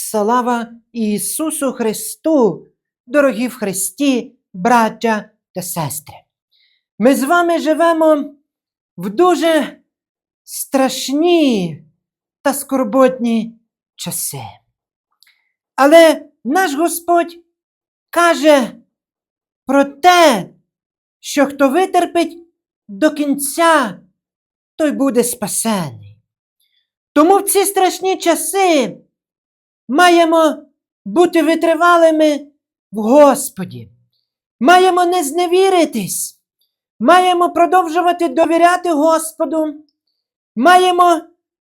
Слава Ісусу Христу, дорогі в Христі, браття та сестри! Ми з вами живемо в дуже страшні та скорботні часи. Але наш Господь каже про те, що хто витерпить до кінця, той буде спасений. Тому в ці страшні часи маємо бути витривалими в Господі. Маємо не зневіритись, маємо продовжувати довіряти Господу, маємо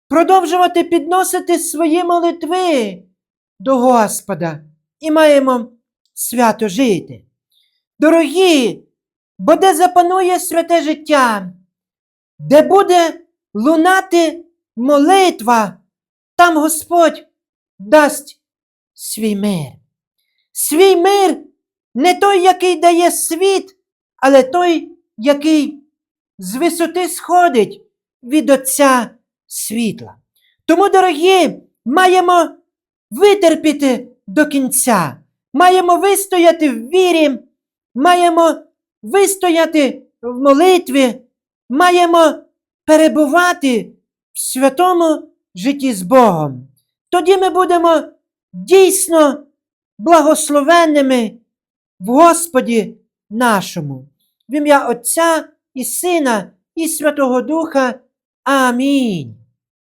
продовжувати підносити свої молитви до Господа і маємо свято жити. Дорогі, бо де запанує святе життя, де буде лунати молитва, там Господь дасть свій мир. Свій мир не той, який дає світ, але той, який з висоти сходить від Отця світла. Тому, дорогі, маємо витерпіти до кінця, маємо вистояти в вірі, маємо вистояти в молитві, маємо перебувати в святому житті з Богом. Тоді ми будемо дійсно благословенними в Господі нашому. В ім'я Отця і Сина і Святого Духа. Амінь.